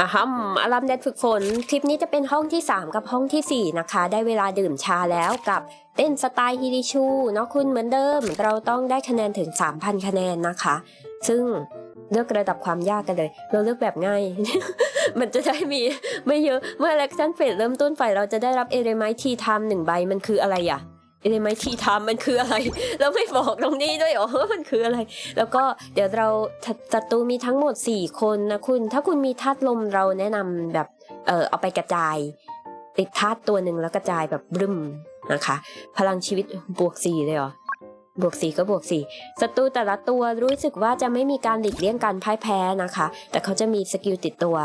อะฮัมอารามเด็ดฝึกฝน คลิปนี้จะเป็นห้องที่ 3 กับห้องทีสี่ 4 นะคะ ได้เวลาดื่มชาแล้วกับเต้นสไตล์ฮิริชูเนาะคุณเหมือนเดิม เราต้องได้คะแนนถึง 3,000 คะแนนนะคะ ซึ่งเลือกระดับความยากกันเลย เราเลือกแบบง่าย มันจะได้มีไม่เยอะ เมื่อเล็กชันเฟสเริ่มต้นไปเราจะได้รับเอเรไมทีไทม์หนึ่งใบ มันคืออะไรอะ เอเลไมทีไทม์มันคืออะไรเราไม่บอกตรงนี้ด้วยเหรอว่ามันคืออะไร แล้วก็เดี๋ยวเราศัตรูมีทั้งหมด 4 คนนะคุณ ถ้าคุณมีธาตุลมเราแนะนำแบบเออเอาไปกระจาย ติดธาตุตัวหนึ่งแล้วกระจายแบบบึ้มนะคะ พลังชีวิตบวก4เลยเหรอบวก4ก็บวก4ศัตรูแต่ละตัวรู้สึกว่าจะไม่มีการหลีกเลี่ยงการพ่ายแพ้นะคะ แต่เขาจะมีสกิลติดตัว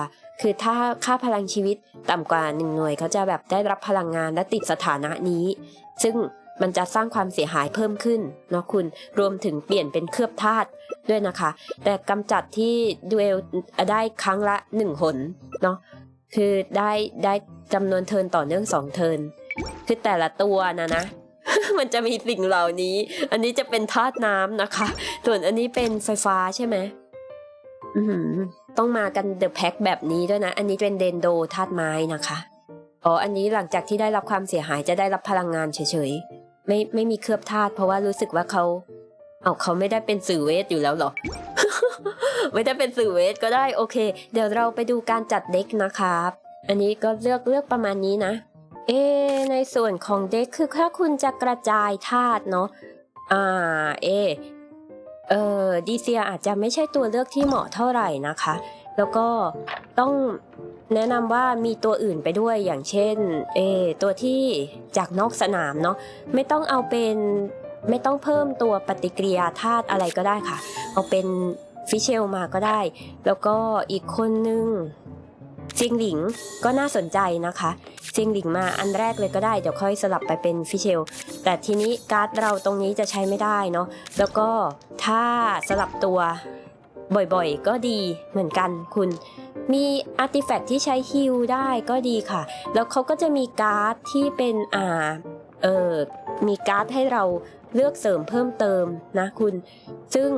คือถ้าค่าพลังชีวิตต่ำกว่า1หน่วยเขาจะแบบได้รับพลังงานและติดสถานะนี้ ซึ่ง มันจะสร้างความเสียหายเพิ่มขึ้นเนาะคุณรวมถึงเปลี่ยนเป็นเคลือบธาตุด้วยนะคะ แต่กำจัดที่ดูเอลได้ครั้งละหนึ่งหนเนาะคือได้ได้จำนวนเทินต่อเนื่องสองเทินคือแต่ละตัวนะนะมันจะมีสิ่งเหล่านี้ อันนี้จะเป็นธาตุน้ำนะคะ ส่วนอันนี้เป็นไฟฟ้าใช่ไหมต้องมากันเดอะแพ็คแบบนี้ด้วยนะ อันนี้เป็นเดนโดธาตุไม้นะคะ อ๋อ อันนี้หลังจากที่ได้รับความเสียหายจะได้รับพลังงานเฉย ไม่ไม่มีเคลือบธาตุเพราะว่ารู้สึกว่าเขาเอาเขาไม่ได้เป็นสื่อเวทอยู่แล้วหรอ ไม่ได้เป็นสื่อเวทก็ได้โอเค เดี๋ยวเราไปดูการจัดเด็กนะครับ อันนี้ก็เลือกเลือกประมาณนี้นะ เอ ในส่วนของเด็กคือถ้าคุณจะกระจายธาตุเนาะอ่าเอเออดีเซียอาจจะไม่ใช่ตัวเลือกที่เหมาะเท่าไหร่นะคะ แล้วก็ต้อง แนะนำว่ามีตัวอื่นไปด้วยอย่างเช่นเอตัวที่จากนอกสนามเนาะไม่ต้องเอาเป็นไม่ต้องเพิ่มตัวปฏิกิริยาธาตุอะไรก็ได้ค่ะ เอาเป็นฟิเชลมาก็ได้ แล้วก็อีกคนนึงเซียงหลิงก็น่าสนใจนะคะเซียงหลิงมาอันแรกเลยก็ได้ เดี๋ยวค่อยสลับไปเป็นฟิเชล แต่ทีนี้การ์ดเราตรงนี้จะใช้ไม่ได้เนาะแล้วก็ถ้าสลับตัวบ่อยๆ ก็ดีเหมือนกันคุณ มีอาร์ติแฟกต์ที่ใช้ฮิลได้ก็ดีค่ะ แล้วเขาก็จะมีการ์ดที่เป็นอ่าเออมีการ์ดให้เราเลือกเสริมเพิ่มเติมนะคุณ ซึ่ง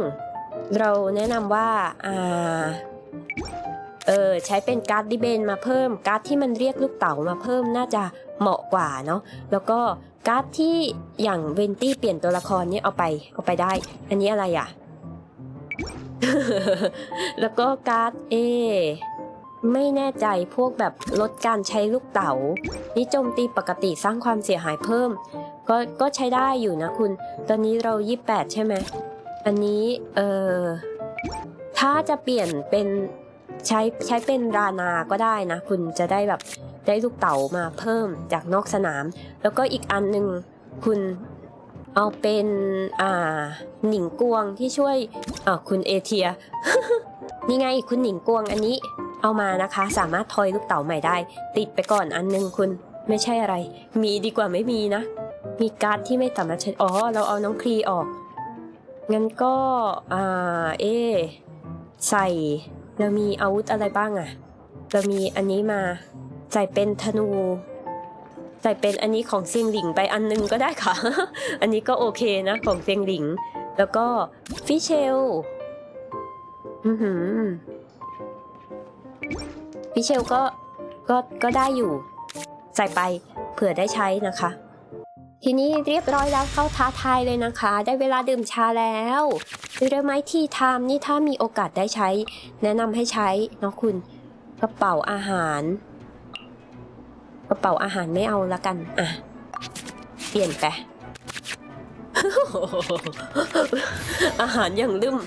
เราแนะนำว่าอ่าเออใช้เป็นการ์ดดิเบนมาเพิ่มการ์ดที่มันเรียกลูกเต๋ามาเพิ่มน่าจะเหมาะกว่าเนาะแล้วก็การ์ดที่อย่างเวนตี้เปลี่ยนตัวละครนี่เอาไปเอาไปได้ อันนี้อะไรอะ แล้วก็การ์ดเอ ไม่แน่ใจพวกแบบลดการใช้ลูกเต๋านี่โจมตีปกติสร้างความเสียหายเพิ่ม ก็ก็ใช้ได้อยู่นะคุณ ตอนนี้เรา 28 ใช่ไหม อันนี้ เออถ้าจะเปลี่ยนเป็นใช้ใช้เป็นรานาก็ได้นะ คุณจะได้แบบได้ลูกเต๋ามาเพิ่มจากนอกสนาม แล้วก็อีกอันหนึ่งคุณเอาเป็นอ่าหนิงกวงที่ช่วยอ่าคุณเอเทีย นี่ไงคุณหนิงกวงอันนี้ เอามานะคะ สามารถทอยลูกเต๋าใหม่ได้ ติดไปก่อนอันหนึงคุณไม่ใช่อะไร มีดีกว่าไม่มีนะ มีการ์ดที่ไม่สามารถใช้อ๋อเราเอาน้องคลีออกงั้นก็อ่าเอใส่เรามีอาวุธอะไรบ้างอะเรามีอันนี้มาใส่เป็นธนูใส่เป็นอันนี้ของเซียงหลิงไปอันนึงก็ได้ค่ะ อันนี้ก็โอเคนะของเซียงหลิง แล้วก็ฟิเชล อือหือ ฟิเชลก็ก็ก็ได้อยู่ ใส่ไปเผื่อได้ใช้นะคะ ทีนี้เรียบร้อยแล้วเข้าท้าทายเลยนะคะ ได้เวลาดื่มชาแล้วเรือไม้ที่ทามนี่ถ้ามีโอกาสได้ใช้ แนะนำให้ใช้นะคุณกระเป๋าอาหาร กระเป๋าอาหารไม่เอาละกันอะเปลี่ยนไปอาหารอย่างลืม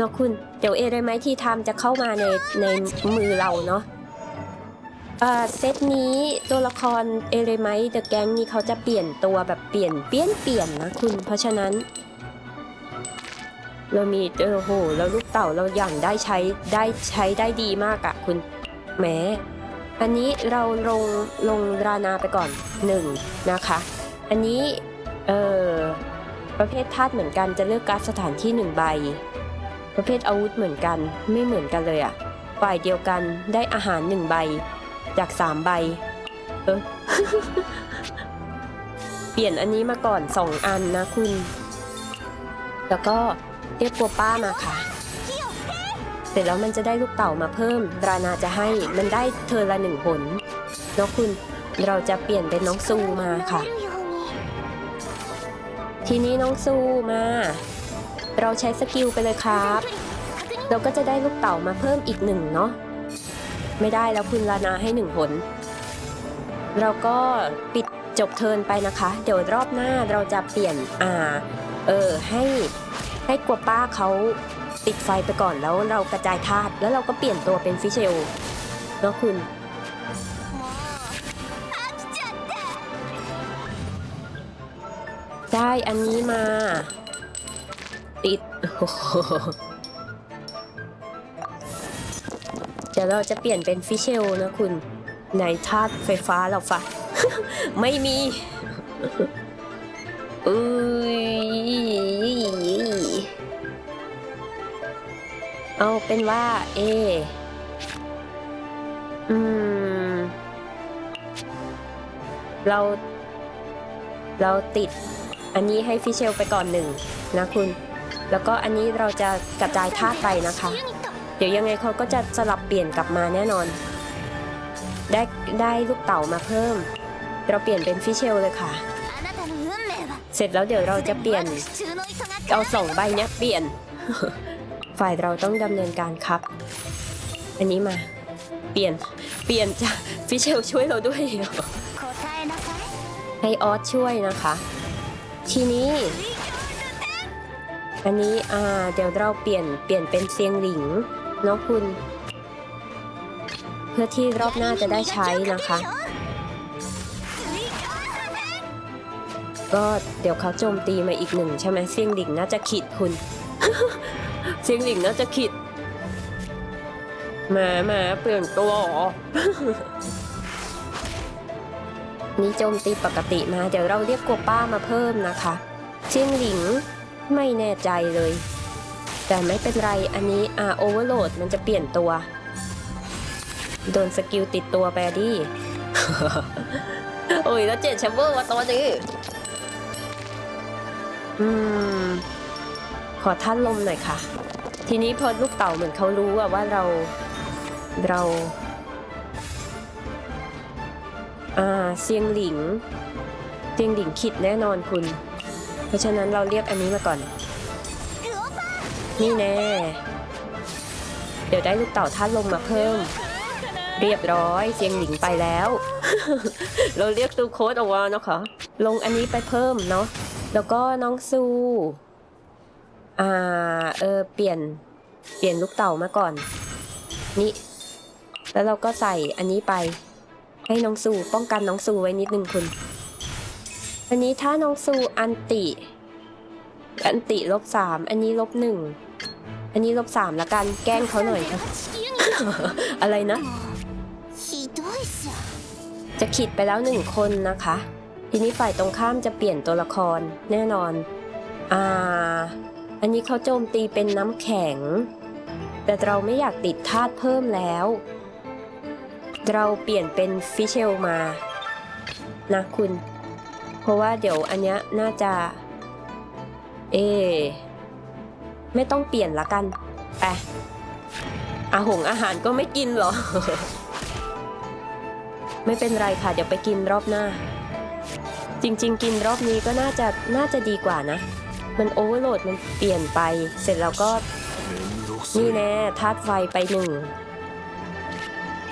เนาะคุณ เดี๋ยวเอเรไมที่ทำจะเข้ามาในในมือเราเนาะเอ่อเซตนี้ตัวละครเอเรไมเดอะแก๊งนี่เขาจะเปลี่ยนตัวแบบเปลี่ยนเปลี่ยนเปลี่ยนนะคุณ เพราะฉะนั้น เรามีเออโหเราลูกเต่าเราอย่างได้ใช้ได้ใช้ได้ดีมากอะคุณแหมอันนี้เราลงลงรานาไปก่อนหนึ่งนะคะ อันนี้เออประเภทธาตุเหมือนกันจะเลือกการสถานที่หนึ่งใบ ประเภทอาวุธเหมือนกัน ไม่เหมือนกันเลยอะฝ่ายเดียวกันได้อาหารหนึ่งใบ จากสามใบ เออ เปลี่ยนอันนี้มาก่อนสองอันนะคุณ แล้วก็เรียกตัวป้ามาค่ะ เสร็จแล้วมันจะได้ลูกเต่ามาเพิ่ม รานาจะให้มันได้เธอละหนึ่งผลเนาะคุณเราจะเปลี่ยนเป็นน้องซูมาค่ะ ทีนี้น้องซูมา เราใช้สกิลไปเลยครับ เราก็จะได้ลูกเต่ามาเพิ่มอีกหนึ่งเนาะไม่ได้แล้วคุณรานาให้หนึ่งผล เราก็ปิดจบเทินไปนะคะ เดี๋ยวรอบหน้าเราจะเปลี่ยนอ่าเออให้ให้กัวป้าเขาติดไฟไปก่อนแล้วเรากระจายธาตุแล้วเราก็เปลี่ยนตัวเป็นฟิเชลเนาะคุณได้อันนี้มา ติดเดี๋ยวเราจะเปลี่ยนเป็นฟิเชลนะคุณในธาตุไฟฟ้าเราฟะไม่มีอุ้ยเอาเป็นว่า เอ อืม เรา เราติด อันนี้ให้ฟิเชลไปก่อนหนึ่งนะคุณ แล้วก็อันนี้เราจะกระจายธาตุไปนะคะ เดี๋ยวยังไงเขาก็จะสลับเปลี่ยนกลับมาแน่นอน ได้ได้ลูกเต่ามาเพิ่ม เราเปลี่ยนเป็นฟิเชลเลยค่ะ เสร็จแล้วเดี๋ยวเราจะเปลี่ยนเอาสองใบเนี้ยเปลี่ยน ฝ่ายเราต้องดำเนินการครับ อันนี้มา เปลี่ยนเปลี่ยนจะฟิเชลช่วยเราด้วยให้ออสช่วยนะคะ ทีนี้ อันนี้อ่าเดี๋ยวเราเปลี่ยนเปลี่ยนเป็นเซียงหลิงเนาะคุณ เพื่อที่รอบหน้าจะได้ใช้นะคะ ก็เดี๋ยวเขาโจมตีมาอีกหนึ่งใช่ไหมเซียงหลิงน่าจะขิดคุณเซียงหลิงน่าจะขิดแหมาแหมาเปลี่ยนตัวหรอนี่โจมตีปกติมา เดี๋ยวเราเรียกกัวป้ามาเพิ่มนะคะเชียงหลิง ไม่แน่ใจเลย แต่ไม่เป็นไรอันนี้อาโอเวอร์โหลดมันจะเปลี่ยนตัว โดนสกิลติดตัวไปดิโอ้ยแล้วเจ็ดแชมเบอร์วะตอนนี้ อืม ขอท่านลมหน่อยค่ะ ทีนี้พอลูกเต่าเหมือนเขารู้ว่าเราเราอ่าเซียงหลิงเซียงหลิงขิดแน่นอนคุณ เพราะฉะนั้นเราเรียกอันนี้มาก่อน นี่แน่ เดี๋ยวได้ลูกเต่าท่านลงมาเพิ่ม เรียบร้อยเซียงหลิงไปแล้ว เราเรียกตูโค้ดออกมาเนาะค่ะลงอันนี้ไปเพิ่มเนาะแล้วก็น้องซูอ่าเออเปลี่ยนเปลี่ยนลูกเต่ามาก่อน นี่ แล้วเราก็ใส่อันนี้ไป ให้น้องซูป้องกันน้องซูไว้นิดนึงคุณ อันนี้ถ้าน้องซูอันติ อันติลบสามอันนี้ลบหนึ่งอันนี้ลบสามละกันแกล้งเขาหน่อยค่ะอะไรนะ จะขิดไปแล้วหนึ่งคนนะคะ ทีนี้ฝ่ายตรงข้ามจะเปลี่ยนตัวละครแน่นอน อ่า อันนี้เขาโจมตีเป็นน้ำแข็ง แต่เราไม่อยากติดธาตุเพิ่มแล้ว เราเปลี่ยนเป็นฟิเชลมา นะคุณ เพราะว่าเดี๋ยวอันเนี้ยน่าจะ เอ ไม่ต้องเปลี่ยนละกัน ไปอาหงอาหารก็ไม่กินหรอ ไม่เป็นไรค่ะ เดี๋ยวไปกินรอบหน้า จริง ๆ กินรอบนี้ก็น่าจะน่าจะดีกว่านะ มันโอเวอร์โหลดมันเปลี่ยนไป เสร็จแล้วก็นี่แน่ธาตุไฟไปหนึ่ง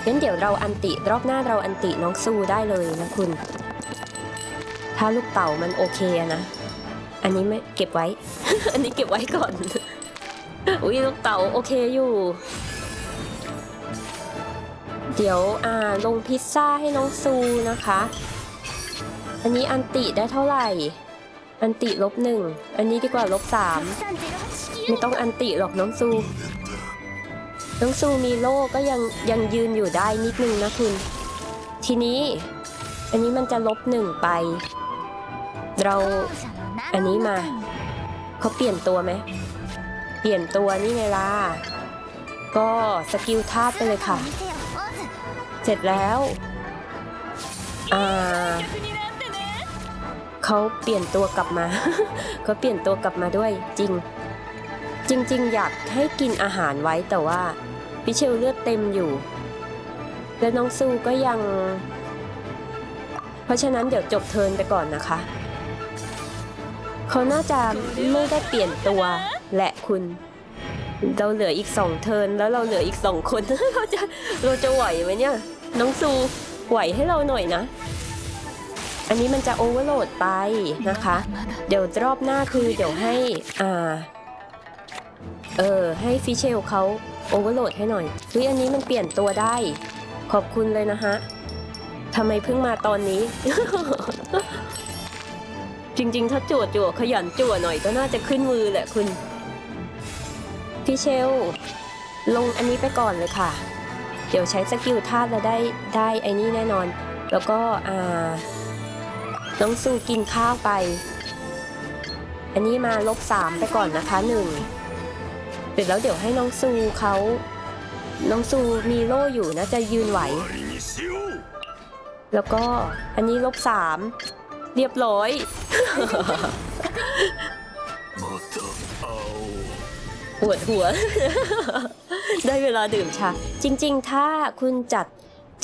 งั้นเดี๋ยวเราอันติรอบหน้าเราอันติน้องซูได้เลยนะคุณ ถ้าลูกเต่ามันโอเคอะนะ อันนี้ไม่เก็บไว้ อันนี้เก็บไว้ก่อน อุ้ยลูกเต่าโอเคอยู่ เดี๋ยวอ่าลงพิซซ่าให้น้องซูนะคะ อันนี้อันติได้เท่าไหร่ อันติลบหนึ่ง อันนี้ดีกว่าลบสาม ไม่ต้องอันติหรอกน้องซู น้องซูมีโล่ก็ยังยังยืนอยู่ได้นิดนึงนะคุณ ทีนี้อันนี้มันจะลบหนึ่งไป เราอันนี้มา เขาเปลี่ยนตัวไหม เปลี่ยนตัวนี่ไงล่ะ ก็สกิลธาตุไปเลยค่ะ เสร็จแล้ว อ่าเขาเปลี่ยนตัวกลับมา เขาเปลี่ยนตัวกลับมาด้วยจริง จริง ๆ อยากให้กินอาหารไว้แต่ว่าพิเชลเลือดเต็มอยู่ และน้องซูก็ยัง เพราะฉะนั้นเดี๋ยวจบเทินไปก่อนนะคะ เขาน่าจะไม่ได้เปลี่ยนตัวแหละคุณ เราเหลืออีกสองเทิร์นแล้วเราเหลืออีกสองคน เราจะเราจะไหวไหมเนี่ย น้องซูไหวให้เราหน่อยนะ อันนี้มันจะโอเวอร์โหลดไปนะคะ เดี๋ยวรอบหน้าคือเดี๋ยวให้อ่าเออให้ฟิเชลเขาโอเวอร์โหลดให้หน่อยเฮ้ยอันนี้มันเปลี่ยนตัวได้ ขอบคุณเลยนะฮะทำไมเพิ่งมาตอนนี้ จริง ๆ ถ้าจวดจวดขยันจวดหน่อยก็น่าจะขึ้นมือแหละคุณ พี่เชล ลงอันนี้ไปก่อนเลยค่ะ เดี๋ยวใช้สกิลธาตุแล้วได้ได้ไอ้นี่แน่นอน แล้วก็อ่าน้องซูกินข้าวไป อันนี้มาลบสามไปก่อนนะคะหนึ่งเสร็จแล้วเดี๋ยวให้น้องซูเขาน้องซูมีโล่อยู่นะจะยืนไหว แล้วก็อันนี้ลบสาม เรียบร้อย ปวดหัว ได้เวลาดื่มชา จริงๆ ถ้าคุณจัด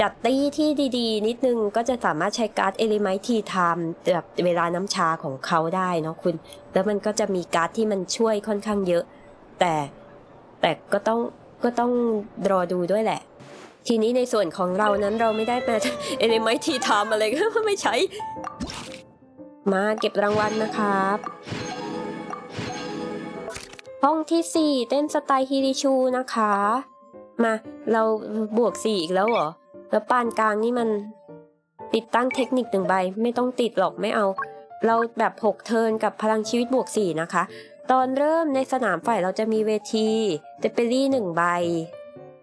จัดตี้ที่ดีๆ นิดนึงก็จะสามารถใช้การ์ดเอลิไมทีไทม์แบบเวลาน้ำชาของเขาได้เนาะคุณ แล้วมันก็จะมีการ์ดที่มันช่วยค่อนข้างเยอะ แต่แต่ก็ต้องก็ต้องรอดูด้วยแหละ ทีนี้ในส่วนของเรานั้นเราไม่ได้มาเอลิไมทีไทม์อะไรก็ไม่ใช้ มาเก็บรางวัลนะครับ ห้องที่ 4 เต้นสไตล์ฮิริชูนะคะ มาเราบวก 4 อีกแล้วเหรอ แล้วปานกลางนี่มันติดตั้งเทคนิคหนึ่งใบ ไม่ต้องติดหรอกไม่เอา เราแบบ 6 เทินกับพลังชีวิตบวก 4 นะคะ ตอนเริ่มในสนามฝ่ายเราจะมีเวทีเตเปอรี่หนึ่งใบ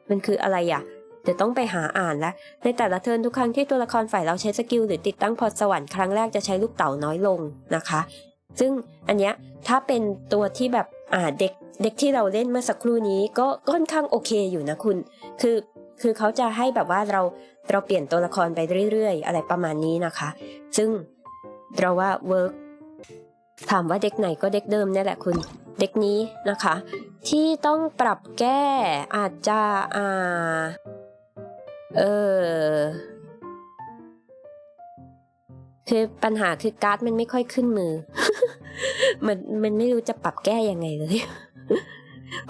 มันคืออะไรอะ เดี๋ยวต้องไปหาอ่านแล้วในแต่ละเทิร์นทุกครั้งที่ตัวละครฝ่ายเราใช้สกิลหรือติดตั้งพรสวรรค์ครั้งแรกจะใช้ลูกเต๋าน้อยลงนะคะ ซึ่งอันเนี้ยถ้าเป็นตัวที่แบบอ่าเด็กเด็กที่เราเล่นเมื่อสักครู่นี้ก็ก็ค่อนข้างโอเคอยู่นะคุณ คือคือเขาจะให้แบบว่าเราเราเปลี่ยนตัวละครไปเรื่อยๆ อะไรประมาณนี้นะคะ ซึ่งเราว่าเวิร์กถามว่าเด็กไหนก็เด็กเดิมเนี่ยแหละคุณ เด็กนี้นะคะ ที่ต้องปรับแก้อาจจะอ่า เออ คือปัญหาคือการ์ดมันไม่ค่อยขึ้นมือ มันมันไม่รู้จะปรับแก้ยังไงเลย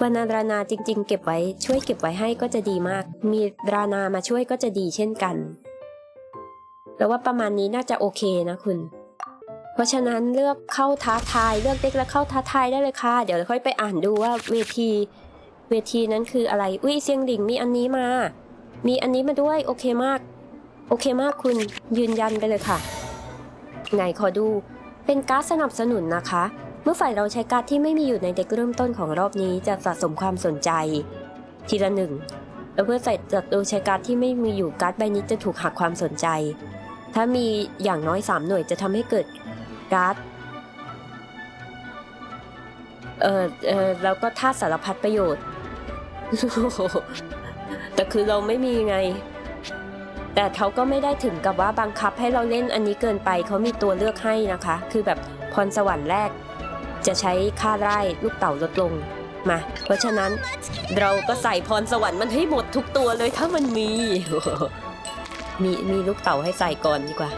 วานารานาจริง ๆ เก็บไว้ ช่วยเก็บไว้ให้ก็จะดีมาก มีรานามาช่วยก็จะดีเช่นกันแล้วว่าประมาณนี้น่าจะโอเคนะคุณ เพราะฉะนั้นเลือกเข้าท้าทายเลือกเด็กแล้วเข้าท้าทายได้เลยค่ะ เดี๋ยวค่อยไปอ่านดูว่าเวที เวทีนั้นคืออะไร อุ้ยเซียงหลิงมีอันนี้มา มีอันนี้มาด้วยโอเคมาก โอเคมากคุณยืนยันไปเลยค่ะ ไหนขอดูเป็นการ์ดสนับสนุนนะคะ เมื่อฝ่ายเราใช้การ์ดที่ไม่มีอยู่ในเด็กเริ่มต้นของรอบนี้จะสะสมความสนใจ ทีละหนึ่งแล้วเพื่อใส่จัดโดยใช้การ์ดที่ไม่มีอยู่การ์ดใบนี้จะถูกหักความสนใจ ถ้ามีอย่างน้อย 3 หน่วยจะทำให้เกิดการ์ดเออเออแล้วก็ท่าสารพัดประโยชน์ แต่คือเราไม่มีไง แต่เขาก็ไม่ได้ถึงกับว่าบังคับให้เราเล่นอันนี้เกินไปเขามีตัวเลือกให้นะคะ คือแบบพรสวรรค์แรก จะใช้ค่าไร่ลูกเต่าลดลงมา เพราะฉะนั้นเราก็ใส่พรสวรรค์มันให้หมดทุกตัวเลยถ้ามันมี มีมีลูกเต่าให้ใส่ก่อนดีกว่า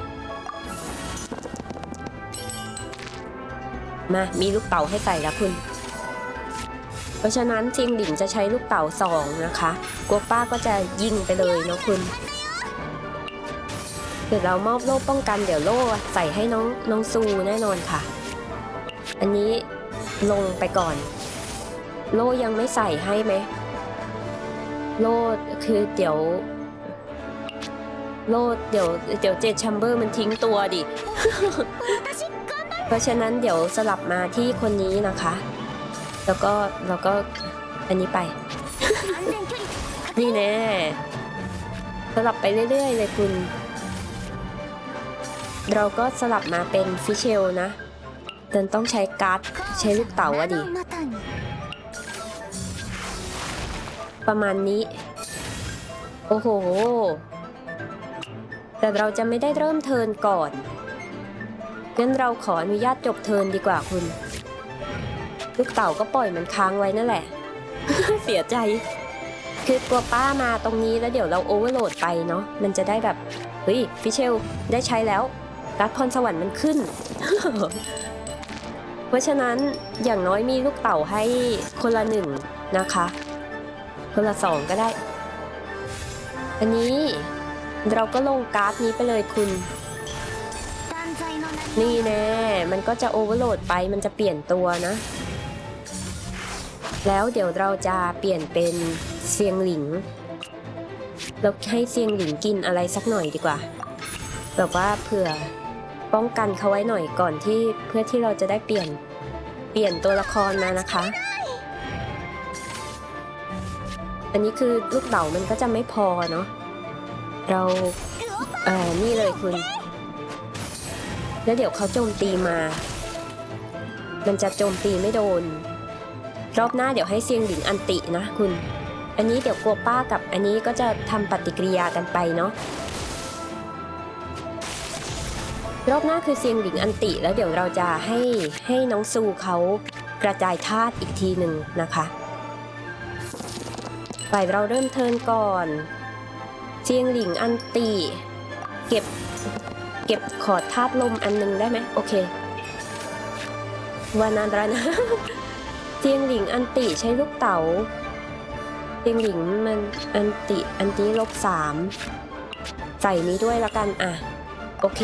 มา มีลูกเต่าให้ใส่แล้วคุณ เพราะฉะนั้นเทียงหลินจะใช้ลูกเต่าสองนะคะกัวป้าก็จะยิงไปเลยเนาะคุณ เดี๋ยวเรามอบโล่ป้องกันเดี๋ยวโล่ใส่ให้น้องน้องซูแน่นอนค่ะ อันนี้ลงไปก่อน โล่ยังไม่ใส่ให้ไหมโล่คือเดี๋ยว โล่เดี๋ยวเดี๋ยวเจดแชมเบอร์มันทิ้งตัวดิ เพราะฉะนั้นเดี๋ยวสลับมาที่คนนี้นะคะ แล้วก็แล้วก็อันนี้ไป นี่แน่สลับไปเรื่อย ๆ เลยคุณ เราก็สลับมาเป็นฟิเชลนะเดินต้องใช้การ์ดใช้ลูกเต๋าอะดิ ประมาณนี้ โอ้โห แต่เราจะไม่ได้เริ่มเทิร์นก่อนงั้นเราขออนุญาตจบเทิร์นดีกว่าคุณ ลูกเต่าก็ปล่อยมันค้างไว้นั่นแหละ เสียใจ คือกลัวป้ามาตรงนี้แล้วเดี๋ยวเราโอเวอร์โหลดไปเนาะมันจะได้แบบ เฮ้ยฟิเชลได้ใช้แล้วร์ดพรสวรรค์มันขึ้น เพราะฉะนั้นอย่างน้อยมีลูกเต่าให้คนละหนึ่งนะคะ คนละสองก็ได้ อันนี้เราก็ลงการ์ดนี้ไปเลยคุณ นี่แน่ มันก็จะโอเวอร์โหลดไป มันจะเปลี่ยนตัวนะ แล้วเดี๋ยวเราจะเปลี่ยนเป็นเซียงหลิงเราให้เซียงหลิงกินอะไรสักหน่อยดีกว่า แบบว่าเผื่อป้องกันเขาไว้หน่อยก่อนที่เพื่อที่เราจะได้เปลี่ยนเปลี่ยนตัวละครมานะคะ อันนี้คือลูกเต๋ามันก็จะไม่พอเนาะเราเอ่อนี่เลยคุณ แล้วเดี๋ยวเขาโจมตีมา มันจะโจมตีไม่โดน รอบหน้าเดี๋ยวให้เซียงหลิงอันตินะคุณ อันนี้เดี๋ยวกลัวป้ากับอันนี้ก็จะทำปฏิกิริยากันไปเนาะรอบหน้าคือเซียงหลิงอันติ แล้วเดี๋ยวเราจะให้ให้น้องซูเขากระจายธาตุอีกทีหนึ่งนะคะฝ่ายเราเริ่มเทินก่อนเซียงหลิงอันติ เก็บเก็บขอดธาตุลมอันหนึงได้ไหมโอเควานันรานะ เซียงหลิงอันติใช้ลูกเต๋าเซียงหลิงมันอันติอันติลบสามใส่นี้ด้วยละกันอะโอเค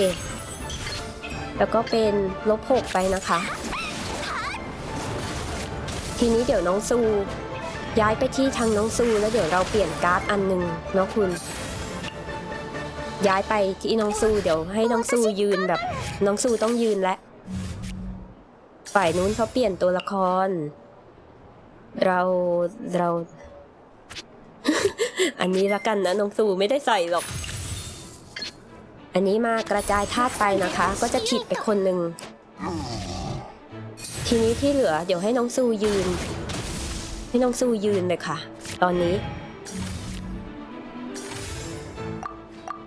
แล้วก็เป็นลบหกไปนะคะ ทีนี้เดี๋ยวน้องซูย้ายไปที่ทางน้องซูแล้วเดี๋ยวเราเปลี่ยนการ์ดอันหนึ่งเนาะคุณ ย้ายไปที่น้องซูเดี๋ยวให้น้องซูยืนแบบ น้องซูต้องยืนและ ฝ่ายนู้นเขาเปลี่ยนตัวละคร เราเรา อันนี้ละกันนะน้องซูไม่ได้ใส่หรอก อันนี้มากระจายธาตุไปนะคะ ก็จะขิดไปคนหนึ่งทีนี้ที่เหลือเดี๋ยวให้น้องซูยืน ให้น้องซูยืนเลยค่ะ ตอนนี้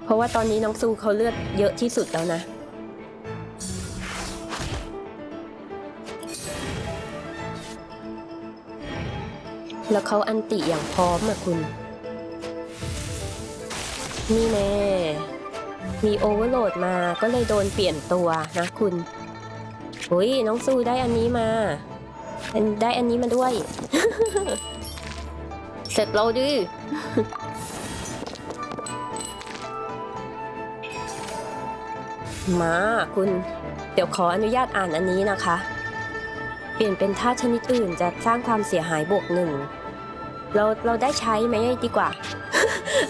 เพราะว่าตอนนี้น้องซูเขาเลือดเยอะที่สุดแล้วนะ แล้วเขาอันติอย่างพร้อมอะคุณ นี่แน่ มีโอเวอร์โหลดมาก็เลยโดนเปลี่ยนตัวนะคุณอุ้ยน้องซูได้อันนี้มาอันได้อันนี้มาด้วย เสร็จเราดิมาคุณ เดี๋ยวขออนุญาตอ่านอันนี้นะคะ เปลี่ยนเป็นท่าตุชนิดอื่นจะสร้างความเสียหายบวกหนึ่ง เราเราได้ใช้ไหมดีกว่า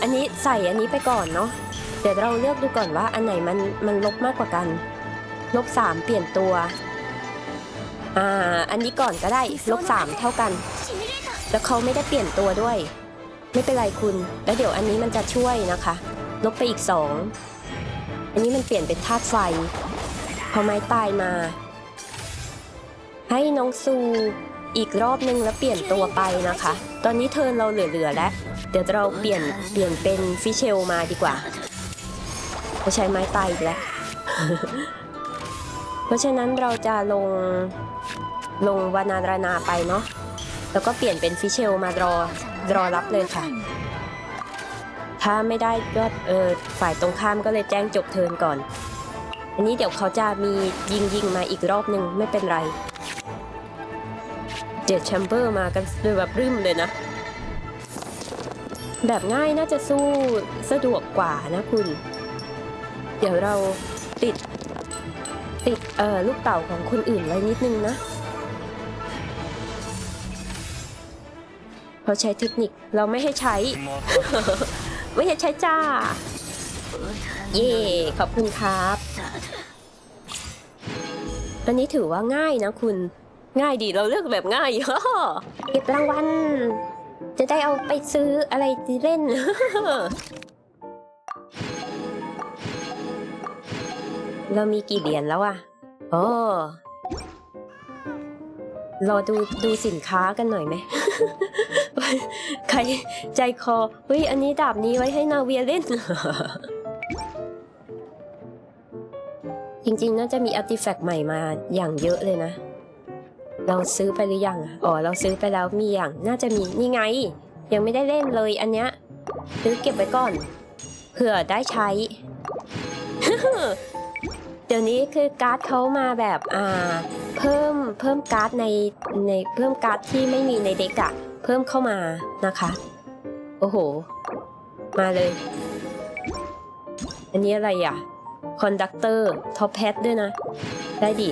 อันนี้ใส่อันนี้ไปก่อนเนาะเดี๋ยวเราเลือกดูก่อนว่าอันไหนมันมันลบมากกว่ากัน ลบสามเปลี่ยนตัว อ่า อันนี้ก่อนก็ได้ลบสามเท่ากัน แล้วเขาไม่ได้เปลี่ยนตัวด้วย ไม่เป็นไรคุณ แล้วเดี๋ยวอันนี้มันจะช่วยนะคะ ลบไปอีกสองอันนี้มันเปลี่ยนเป็นธาตุไฟพอไม้ตายมา ให้น้องซู อีกรอบนึงแล้วเปลี่ยนตัวไปนะคะ ตอนนี้เทินเราเหลือๆแล้ว เดี๋ยวเราเปลี่ยนเปลี่ยนเป็นฟิเชลมาดีกว่าไม่ใช้ไม้ตายอีกแล้ว เพราะฉะนั้นเราจะลงลงวานารานาไปเนาะ แล้วก็เปลี่ยนเป็นฟิเชลมารอรอรับเลยค่ะ ถ้าไม่ได้ก็เออฝ่ายตรงข้ามก็เลยแจ้งจบเทินก่อน อันนี้เดี๋ยวเขาจะมียิงยิงมาอีกรอบหนึ่งไม่เป็นไร เจ็ดแชมเบอร์มากันเลยแบบรึมเลยนะ แบบง่ายน่าจะสู้สะดวกกว่านะคุณ เดี๋ยวเราติด ติดเอ่อลูกเต่าของคนอื่นไว้นิดนึงนะเขาใช้เทคนิคเราไม่ให้ใช้ ไม่ให้ใช้จ้า เย่ขอบคุณครับ อันนี้ถือว่าง่ายนะคุณ ง่ายดีเราเลือกแบบง่ายเก็บรางวัลจะได้เอาไปซื้ออะไรเล่น เรามีกี่เหรียญแล้วอะโอ้รอดูดูสินค้ากันหน่อยไหม ใครใจคอเฮ้ยอันนี้ดาบนี้ไว้ให้นาเวียเล่น จริงๆ น่าจะมีอาร์ติแฟกต์ใหม่มาอย่างเยอะเลยนะ เราซื้อไปหรือยังอ๋อเราซื้อไปแล้วมีอย่างน่าจะมีนี่ไง ยังไม่ได้เล่นเลยอันเนี้ยซื้อเก็บไว้ก่อนเผื่อได้ใช้ เดี๋ยวนี้คือการ์ดเขามาแบบอ่า เพิ่มเพิ่มการ์ดในในเพิ่มการ์ดที่ไม่มีในเด็กอะเพิ่มเข้ามานะคะ โอ้โห มาเลย อันนี้อะไรอะคอนดักเตอร์ท็อปแพดด้วยนะ ได้ดิ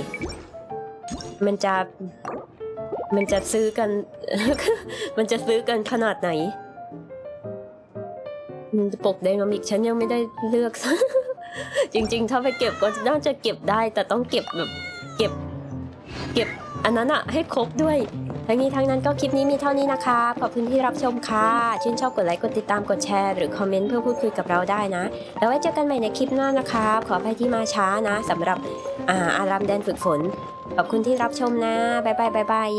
มันจะ มันจะซื้อกัน มันจะซื้อกันขนาดไหนอืมปกไดนามิกฉันยังไม่ได้เลือก จริง ๆ ถ้าไปเก็บก็น่าจะเก็บได้ แต่ต้องเก็บแบบเก็บ เก็บอันนั้นอะให้ครบด้วยทั้งนี้ทั้งนั้นก็คลิปนี้มีเท่านี้นะคะ ขอบคุณที่รับชมค่ะ ชื่นชอบกดไลค์กดติดตามกดแชร์หรือคอมเมนต์เพื่อพูดคุยกับเราได้นะ แล้วไว้เจอกันใหม่ในคลิปหน้านะคะ ขออภัยที่มาช้านะสำหรับอาอารามแดนฝึกฝน ขอบคุณที่รับชมนะ บ๊ายบาย บ๊ายบาย